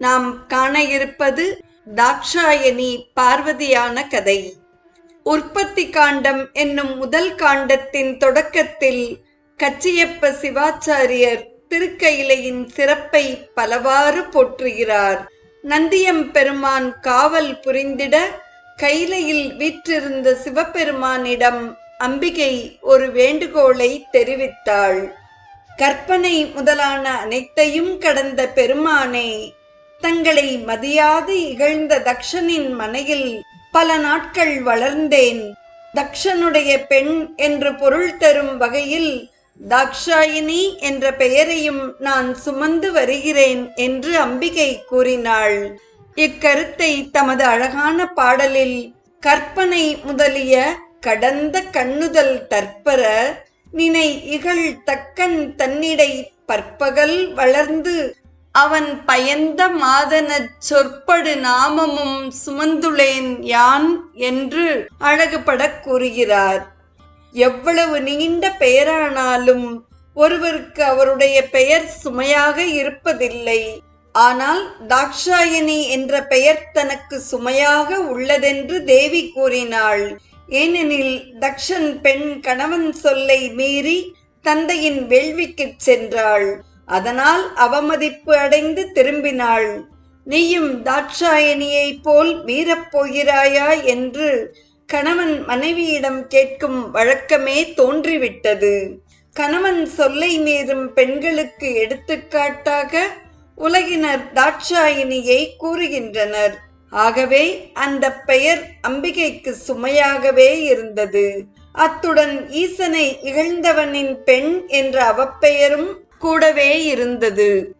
நாம் காண இருப்பது தாக்ஷாயணி பார்வதியான கதை. உற்பத்தி காண்டம் என்னும் முதல் காண்டத்தின் தொடக்கத்தில் கச்சியப்ப சிவாச்சாரியர் திருக்கையிலையின் சிறப்பை பலவாறு போற்றுகிறார். நந்தியம் பெருமான் காவல் புரிந்திட கைலையில் வீற்றிருந்த சிவபெருமானிடம் அம்பிகை ஒரு வேண்டுகோளை தெரிவித்தாள். கற்பனை முதலான அனைத்தையும் கடந்த பெருமானே தங்களை மதியாது இகழ்ந்த தக்ஷனின் மனையில் பல நாட்கள் வளர்ந்தேன். தக்ஷனுடைய பெண் என்று பொருள் தரும் வகையில் தாக்ஷாயினி என்ற பெயரையும் நான் சுமந்து வருகிறேன் என்று அம்பிகை கூறினாள். இக்கருத்தை தமது அழகான பாடலில் கற்பனை முதலிய கடந்த கண்ணுதல் தற்பர நினை இகழ் தக்கன் தன்னிடை பற்பகல் வளர்ந்து அவன் பயந்த மாதனச் சொற்படு நாமமும் சுமந்துளேன் யான் என்று அழகுபடக் கூறுகிறார். எவ்வளவு நீண்ட பெயரானாலும் ஒருவருக்கு அவருடைய பெயர் சுமையாக இருப்பதில்லை. ஆனால் தாக்ஷாயணி என்ற பெயர் தனக்கு சுமையாக உள்ளதென்று தேவி கூறினாள். ஏனெனில் தக்ஷன் பெண் கணவன் சொல்லை மீறி தந்தையின் வேள்விக்குச் சென்றாள். அதனால் அவமதிப்பு அடைந்து திரும்பினாள். நீயும் தாட்சாயணியைப் போல் மீறப்போகிறாயா என்று கணவன் மனைவியிடம் கேட்கும் வழக்கமே தோன்றிவிட்டது. கணவன் சொல்லை மீறும் பெண்களுக்கு எடுத்துக்காட்டாக உலகினர் தாட்சாயினியை கூறுகின்றனர். ஆகவே அந்த பெயர் அம்பிகைக்கு சுமையாகவே இருந்தது. அத்துடன் ஈசனை இகழ்ந்தவனின் பெண் என்ற அவப்பெயரும் கூடவே இருந்தது.